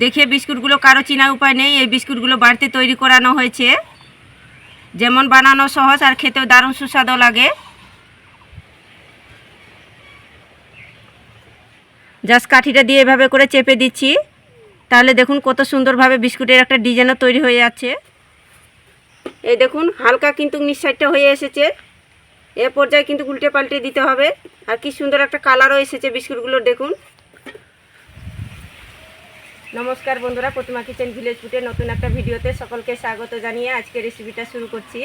দেখে বিস্কুটগুলো কারও চেনার উপায় নেই, এই বিস্কুটগুলো বাড়িতে তৈরি করানো হয়েছে। যেমন বানানো সহজ আর খেতেও দারুণ সুস্বাদু লাগে। জাস্ট কাঠিটা দিয়ে এভাবে করে চেপে দিচ্ছি। তাহলে দেখুন কত সুন্দরভাবে বিস্কুটের একটা ডিজাইনও তৈরি হয়ে যাচ্ছে। এই দেখুন, হালকা কিন্তু নিঃসারটা হয়ে এসেছে। এ পর্যায়ে কিন্তু উল্টে পাল্টে দিতে হবে। আর কি সুন্দর একটা কালারও এসেছে বিস্কুটগুলো, দেখুন। নমস্কার বন্ধুরা, প্রতিমা কিচেন ভিলেজ ফুটে নতুন একটা ভিডিওতে সকলকে স্বাগত জানিয়ে আজকে রেসিপিটা শুরু করছি।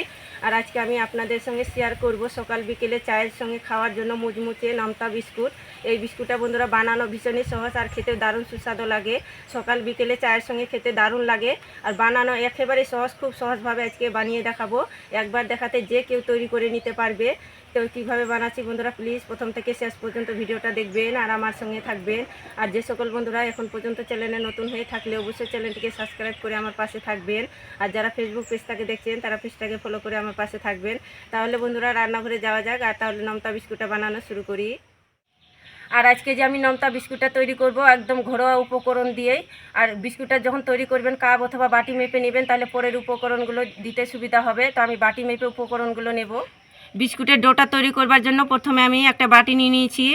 আর আজকে আমি আপনাদের সঙ্গে শেয়ার করব সকাল বিকেলে চায়ের সঙ্গে খাওয়ার জন্য মুচমুচে নামতা বিস্কুট। এই বিস্কুটটা বন্ধুরা বানানো ভীষণই সহজ আর খেতে দারুণ সুস্বাদু লাগে। সকাল বিকেলে চায়ের সঙ্গে খেতে দারুণ লাগে। আর বানানো একেবারে সহজ, খুব সহজভাবে আজকে বানিয়ে দেখাবো। একবার দেখাতে যে কেউ তৈরি করে নিতে পারবে। তো কীভাবে বানাচ্ছি বন্ধুরা প্লিজ প্রথম থেকে শেষ পর্যন্ত ভিডিওটা দেখবেন আর আমার সঙ্গে থাকবেন। আর যে সকল বন্ধুরা এখন পর্যন্ত চ্যানেলে নতুন হয়ে থাকলে অবশ্যই চ্যানেলটিকে সাবস্ক্রাইব করে আমার পাশে থাকবেন। আর যারা ফেসবুক পেজটাকে দেখছেন, তারা পেজটাকে ফলো করে আমার পাশে থাকবেন। তাহলে বন্ধুরা, রান্নাঘরে যাওয়া যাক আর তাহলে নমতা বিস্কুটটা বানানো শুরু করি। আর আজকে যে আমি নমতা বিস্কুটটা তৈরি করব, একদম ঘরোয়া উপকরণ দিয়েই। আর বিস্কুটটা যখন তৈরি করবেন, কাপ অথবা বাটি মেপে নেবেন, তাহলে পরের উপকরণগুলো দিতে সুবিধা হবে। তো আমি বাটি মেপে উপকরণগুলো নেব। বিস্কুটের ডোটা তৈরি করবার জন্য প্রথমে আমি একটা বাটি নিয়ে নিয়েছি।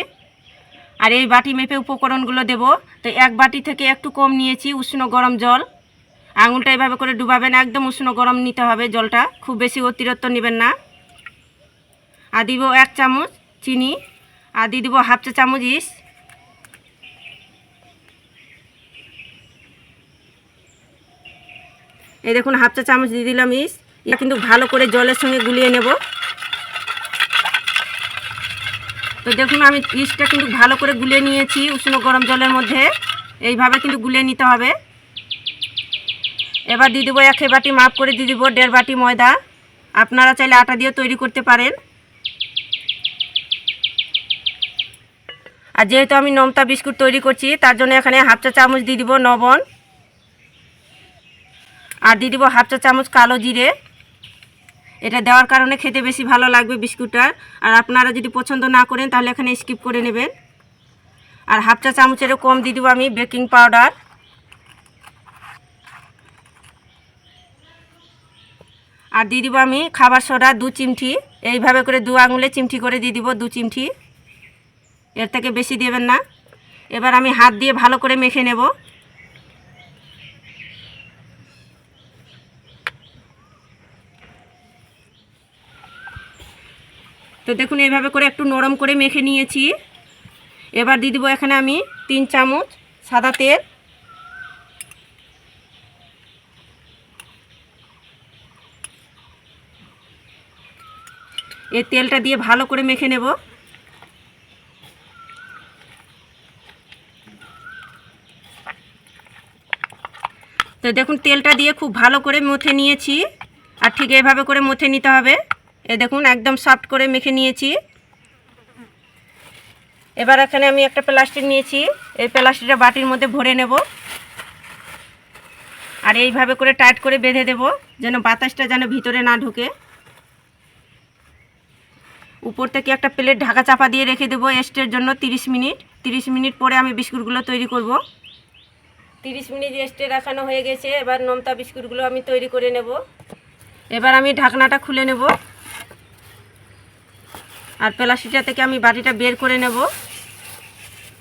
আর এই বাটি মেপে উপকরণগুলো দেব। তো এক বাটি থেকে একটু কম নিয়েছি, উষ্ণ গরম জল। আঙুলটা এভাবে করে ডুবাবেন, একদম উষ্ণ গরম নিতে হবে জলটা। খুব বেশি অতিরিক্ত নেবেন না। আর দিব এক চামচ চিনি। আর দিয়ে দিব হাফ চা চামচ ইস। এই দেখুন, হাফ চা চামচ দিয়ে দিলাম ইস। এটা কিন্তু ভালো করে জলের সঙ্গে গুলিয়ে নেব। তো দেখুন, আমি ইস্টটা কিন্তু ভালো করে গুলে নিয়েছি উষ্ণ গরম জলের মধ্যে। এইভাবে কিন্তু গুলে নিতে হবে। এবার দিয়ে দেবো এক বাটি মাপ করে দিয়ে দেবো দেড় বাটি ময়দা। আপনারা চাইলে আটা দিয়ে তৈরি করতে পারেন। আর যেহেতু আমি নমতা বিস্কুট তৈরি করছি, তার জন্য এখানে হাফ চা চামচ দিয়ে দিব লবণ। আর দিয়ে দিব হাফ চা চামচ কালো জিরে। এটা দেওয়ার কারণে খেতে বেশি ভালো লাগবে বিস্কুটটা। আর আপনারা যদি পছন্দ না করেন, তাহলে এখানে স্কিপ করে নেবেন। আর হাফ চা চামচেরও কম দিয়ে দেবো আমি বেকিং পাউডার আর দিয়ে দিব আমি খাবার সোডা, দু চিমটি। এইভাবে করে দু আঙুলে চিমটি করে দিয়ে দিব দু চিমটি। এর থেকে বেশি দেবেন না। এবার আমি হাত দিয়ে ভালো করে মেখে নেব। তো দেখুন, এইভাবে করে একটু নরম করে মেখে নিয়েছি। এবার দিয়ে দেবো এখানে আমি তিন চামচ সাদা তেল। এই তেলটা দিয়ে ভালো করে মেখে নেব। তো দেখুন, তেলটা দিয়ে খুব ভালো করে মথে নিয়েছি। আর ঠিক এভাবে করে মথে নিতে হবে। এ দেখুন, একদম সফট করে মেখে নিয়েছি। এবার এখানে আমি একটা প্লাস্টিক নিয়েছি। এই প্লাস্টিকটা বাটির মধ্যে ভরে নেব। আর এইভাবে করে টাইট করে বেঁধে দেব, যেন বাতাসটা যেন ভিতরে না ঢুকে। উপর থেকে একটা প্লেট ঢাকা চাপা দিয়ে রেখে দেবো এস্টের জন্য 30 মিনিট। 30 মিনিট পরে আমি বিস্কুটগুলো তৈরি করব। 30 মিনিট রেস্টে রাখানো হয়ে গেছে, এবার নোমতা বিস্কুটগুলো আমি তৈরি করে নেব। এবার আমি ঢাকনাটা খুলে নেব। আর প্লাস্টিকটা থেকে আমি বাটিটা বের করে নেব।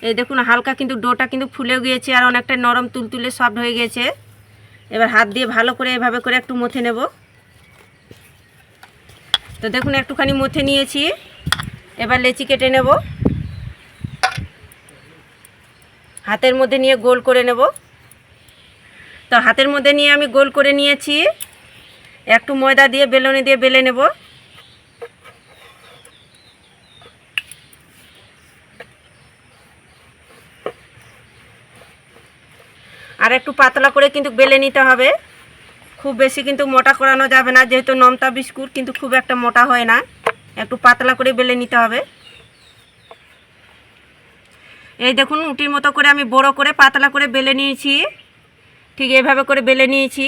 এই দেখুন, হালকা কিন্তু ডোটা কিন্তু ফুলে গিয়েছে আর অনেকটা নরম তুলতুলে সফট হয়ে গেছে। এবার হাত দিয়ে ভালো করে এভাবে করে একটু মথে নেব। তো দেখুন, একটুখানি মথে নিয়েছি। এবার লেচি কেটে নেব। হাতের মধ্যে নিয়ে গোল করে নেব। তো হাতের মধ্যে নিয়ে আমি গোল করে নিয়েছি। একটু ময়দা দিয়ে, বেলনে দিয়ে বেলে নেব। আর একটু পাতলা করে কিন্তু বেলে নিতে হবে। খুব বেশি কিন্তু মোটা করানো যাবে না, যেহেতু নমতা বিস্কুট, কিন্তু খুব একটা মোটা হয় না। একটু পাতলা করে বেলে নিতে হবে। এই দেখুন, উটির মতো করে আমি বড় করে পাতলা করে বেলে নিয়েছি। ঠিক এইভাবে করে বেলে নিয়েছি।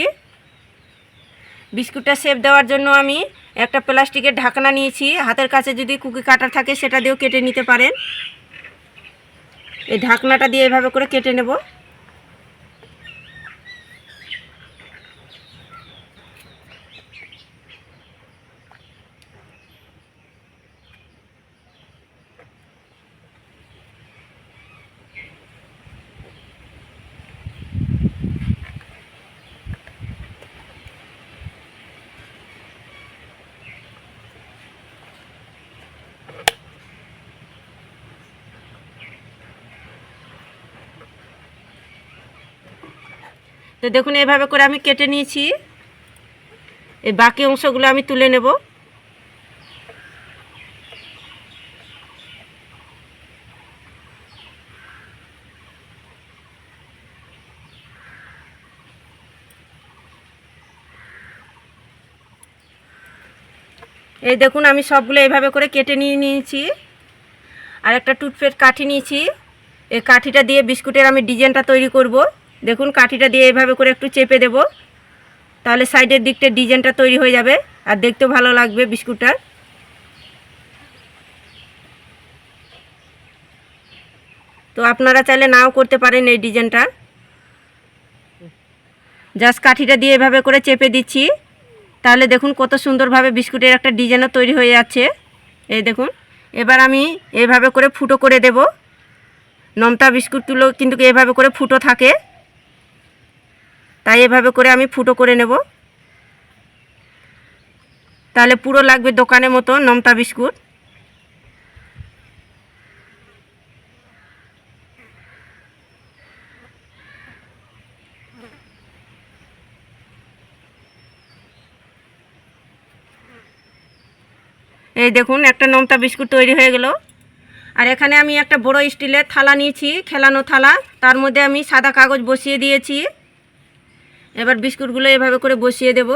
বিস্কুটটা শেপ দেওয়ার জন্য আমি একটা প্লাস্টিকের ঢাকনা নিয়েছি। হাতের কাছে যদি কুকি কাটার থাকে, সেটা দিয়েও কেটে নিতে পারেন। এই ঢাকনাটা দিয়ে এভাবে করে কেটে নেব। তো দেখুন, এভাবে করে আমি কেটে নিয়েছি। এই বাকি অংশগুলো আমি তুলে নেব। এই দেখুন, আমি সবগুলো এইভাবে করে কেটে নিয়ে নিয়েছি। আর একটা টুথপেস্ট কাঠি নিয়েছি। এই কাঠিটা দিয়ে বিস্কুটের আমি ডিজাইনটা তৈরি করব। দেখুন, কাঠিটা দিয়ে এভাবে করে একটু চেপে দেব। তাহলে সাইডের দিকটা ডিজাইনটা তৈরি হয়ে যাবে। আর দেখতেও ভালো লাগবে বিস্কুটটা তো আপনারা চাইলে নাও করতে পারেন এই ডিজাইনটা। জাস্ট কাঠিটা দিয়ে এভাবে করে চেপে দিচ্ছি। তাহলে দেখুন, কত সুন্দরভাবে বিস্কুটের একটা ডিজাইনও তৈরি হয়ে যাচ্ছে। এই দেখুন, এবার আমি এভাবে করে ফুটো করে দেব। নমতা বিস্কুটগুলো কিন্তু এভাবে করে ফুটো থাকে। তাই এভাবে করে আমি ফুটো করে নেব। তাহলে পুরো লাগবে দোকানের মতো নমতা বিস্কুট। এই দেখুন, একটা নমতা বিস্কুট তৈরি হয়ে গেল। আর এখানে আমি একটা বড় স্টিলের থালা নিয়েছি, খেলানো থালা। তার মধ্যে আমি সাদা কাগজ বসিয়ে দিয়েছি। এবার বিস্কুটগুলো এভাবে করে বসিয়ে দেব।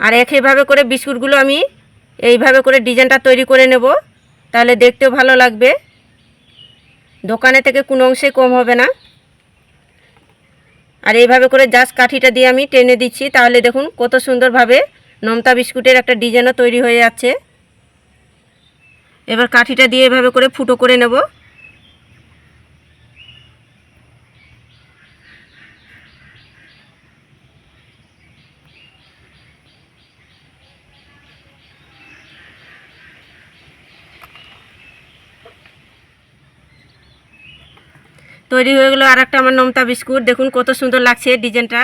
আর একইভাবে করে বিস্কুটগুলো আমি এইভাবে করে ডিজাইনটা তৈরি করে নেব। তাহলে দেখতেও ভালো লাগবে। দোকানে থেকে কোনো অংশে কম হবে না। আর এইভাবে করে জাস্ট কাঠিটা দিয়ে আমি টেনে দিচ্ছি। তাহলে দেখুন কত সুন্দরভাবে নমতা বিস্কুটের একটা ডিজাইনও তৈরি হয়ে যাচ্ছে। এবার কাঠিটা দিয়ে এভাবে করে ফুটো করে নেব। তৈরি হয়ে গেলো আর আমার নমতা বিস্কুট। দেখুন কত সুন্দর লাগছে ডিজাইনটা।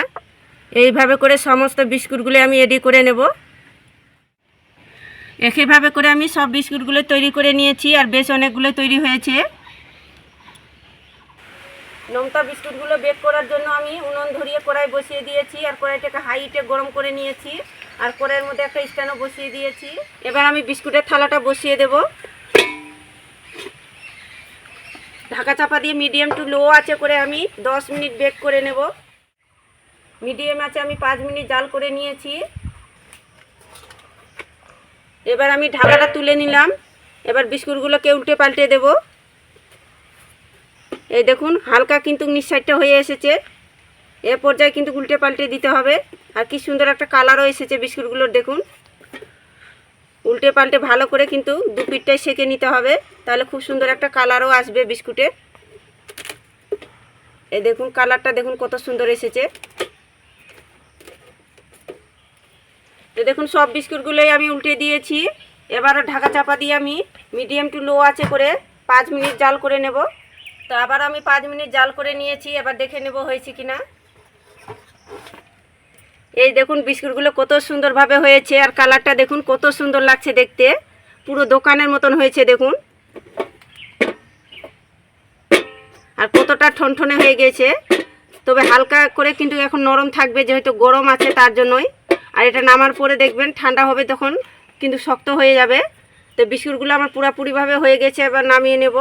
এইভাবে করে সমস্ত বিস্কুটগুলো আমি রেডি করে নেব। একইভাবে করে আমি সব বিস্কুটগুলো তৈরি করে নিয়েছি আর বেশ অনেকগুলো তৈরি হয়েছে। নোমতা বিস্কুটগুলো বেক করার জন্য আমি উনুন ধরিয়ে কড়াই বসিয়ে দিয়েছি আর কড়াইটাকে হাইটে গরম করে নিয়েছি। আর কড়াইয়ের মধ্যে একটা স্ট্যান্ডও বসিয়ে দিয়েছি। এবার আমি বিস্কুটের থালাটা বসিয়ে দেব। ঢাকা চাপা দিয়ে মিডিয়াম টু লো আছে করে আমি 10 মিনিট বেক করে নেব। মিডিয়াম আছে আমি পাঁচ মিনিট জাল করে নিয়েছি। এবার আমি ঢাকাটা তুলে নিলাম। এবার বিস্কুটগুলোকে উল্টে পাল্টে দেব। এই দেখুন, হালকা কিন্তু নিঃসারটা হয়ে এসেছে। এ পর্যায়ে কিন্তু উল্টে পাল্টে দিতে হবে। আর কি সুন্দর একটা কালারও এসেছে বিস্কুটগুলোর, দেখুন। উল্টে পাল্টে ভালো করে কিন্তু দু পিঠটাই সেকে নিতে হবে। তাহলে খুব সুন্দর একটা কালারও আসবে বিস্কুটের। এই দেখুন, কালারটা দেখুন কত সুন্দর এসেছে। তো দেখুন, সব বিস্কুটগুলোই আমি উল্টে দিয়েছি। এবারও ঢাকা চাপা দিয়ে আমি মিডিয়াম টু লো আছে করে পাঁচ মিনিট জাল করে নেব। তো আবার আমি পাঁচ মিনিট জাল করে নিয়েছি, এবার দেখে নেব হয়েছে কিনা। এই দেখুন বিস্কুটগুলো কত সুন্দরভাবে হয়েছে আর কালারটা দেখুন কত সুন্দর লাগছে দেখতে। পুরো দোকানের মতন হয়েছে দেখুন। আর কতটা ঠনঠনে হয়ে গেছে। তবে হালকা করে কিন্তু এখন নরম থাকবে, যেহেতু গরম আছে তার জন্যই। আর এটা নামার পরে দেখবেন ঠান্ডা হবে তখন কিন্তু শক্ত হয়ে যাবে। তো বিস্কুটগুলো আমার পুরাপুরিভাবে হয়ে গেছে, এবার নামিয়ে নেব।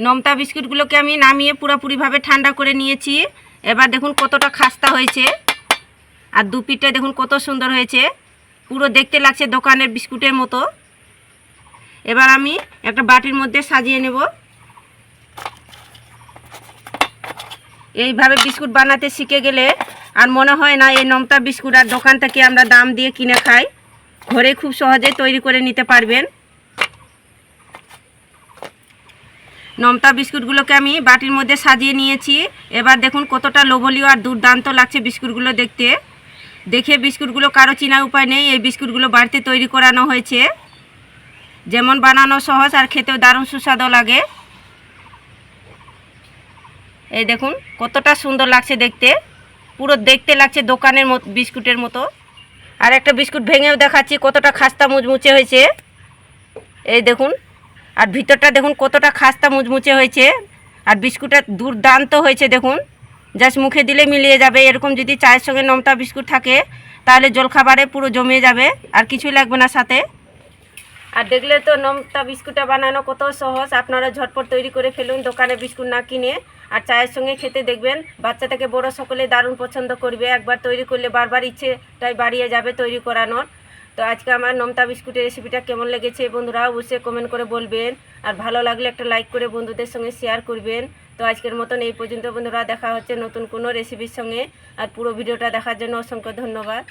নমতা বিস্কুটগুলোকে আমি নামিয়ে পুরোপুরিভাবে ঠান্ডা করে নিয়েছি। এবার দেখুন কতটা খাস্তা হয়েছে। আর দু পিঠটা দেখুন কত সুন্দর হয়েছে। পুরো দেখতে লাগছে দোকানের বিস্কুটের মতো। এবার আমি একটা বাটির মধ্যে সাজিয়ে নেব। এইভাবে বিস্কুট বানাতে শিখে গেলে আর মনে হয় না এই নমতা বিস্কুট আর দোকান থেকে আমরা দাম দিয়ে কিনে খাই। ঘরে খুব সহজেই তৈরি করে নিতে পারবেন। নমতা বিস্কুটগুলোকে আমি বাটির মধ্যে সাজিয়ে নিয়েছি। এবার দেখুন কতটা লোভলীয় আর দুর্দান্ত লাগছে বিস্কুটগুলো দেখতে। দেখে বিস্কুটগুলো কারও চেনার উপায় নেই, এই বিস্কুটগুলো বাড়িতে তৈরি করানো হয়েছে। যেমন বানানো সহজ আর খেতেও দারুণ সুস্বাদু লাগে। এই দেখুন, কতটা সুন্দর লাগছে দেখতে। পুরো দেখতে লাগছে দোকানের মতো, বিস্কুটের মতো। আর একটা বিস্কুট ভেঙেও দেখাচ্ছি, কতটা খাস্তা মুচমুচে হয়েছে। এই দেখুন, আর ভিতরটা দেখুন কতটা খাস্তা মুচমুচে হয়েছে। আর বিস্কুটটা দুর্দান্ত হয়েছে, দেখুন। জাস্ট মুখে দিলে মিলিয়ে যাবে। এরকম যদি চায়ের সঙ্গে নমতা বিস্কুট থাকে, তাহলে জলখাবারে পুরো জমে যাবে। আর কিছুই লাগবে না সাথে। আর দেখলে তো নমতা বিস্কুটটা বানানো কত সহজ। আপনারা ঝটপট তৈরি করে ফেলুন দোকানে বিস্কুট না কিনে। আর চায়ের সঙ্গে খেতে দেখবেন, বাচ্চা থেকে বড় সকলে দারুণ পছন্দ করবে। একবার তৈরি করলে বারবার ইচ্ছেটাই বাড়িয়ে যাবে তৈরি করানোর। তো আজকে আমার নমতা বিস্কুটের রেসিপিটা কেমন লেগেছে বন্ধুরা অবশ্যই কমেন্ট করে বলবেন। আর ভালো লাগলে একটা লাইক করে বন্ধুদের সঙ্গে শেয়ার করবেন। তো আজকের মতন এই পর্যন্ত বন্ধুরা দেখা হচ্ছে নতুন কোনো রেসিপির সঙ্গে। আর পুরো ভিডিওটা দেখার জন্য অসংখ্য ধন্যবাদ।